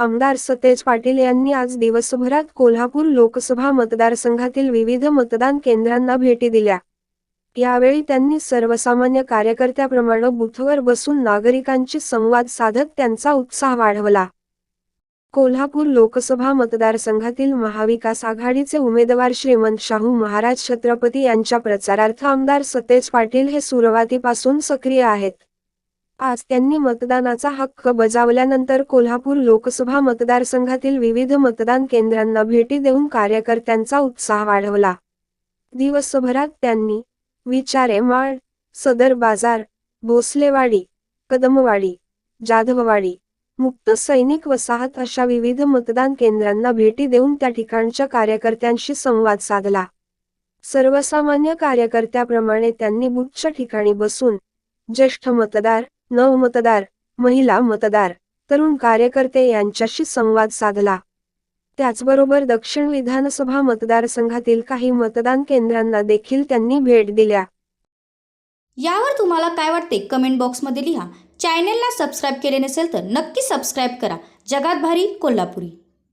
आमदार सतेज पाटील यांनी आज दिवसभरात कोल्हापूर लोकसभा मतदारसंघातील विविध मतदान केंद्रांना भेटी दिल्या. यावेळी त्यांनी सर्वसामान्य कार्यकर्त्याप्रमाणे बूथवर बसून नागरिकांशी संवाद साधत त्यांचा उत्साह वाढवला. कोल्हापूर लोकसभा मतदारसंघातील महाविकास आघाडीचे उमेदवार श्रीमंत शाहू महाराज छत्रपती यांच्या प्रचारार्थ आमदार सतेज पाटील हे सुरुवातीपासून सक्रिय आहेत. आज त्यांनी मतदानाचा हक्क बजावल्यानंतर कोल्हापूर लोकसभा मतदारसंघातील विविध मतदान केंद्रांना भेटी देऊन कार्यकर्त्यांचा उत्साह वाढवला. दिवसभरात त्यांनी विचारे माळ सदर बाजार भोसलेवाडी कदमवाडी जाधववाडी मुक्त सैनिक वसाहत अशा विविध मतदान केंद्रांना भेटी देऊन त्या ठिकाणच्या कार्यकर्त्यांशी संवाद साधला. सर्वसामान्य कार्यकर्त्याप्रमाणे त्यांनी बुच्छ ठिकाणी बसून ज्येष्ठ मतदार नवमतदार महिला मतदार तरुण कार्यकर्ते यांच्याशी संवाद साधला. त्याचबरोबर दक्षिण विधानसभा मतदारसंघातील काही मतदान केंद्रांना देखील त्यांनी भेट दिल्या. यावर तुम्हाला काय वाटते? कमेंट बॉक्समध्ये लिहा. चॅनेलला सबस्क्राईब केले नसेल तर नक्की सबस्क्राईब करा. जगात भारी कोल्हापुरी.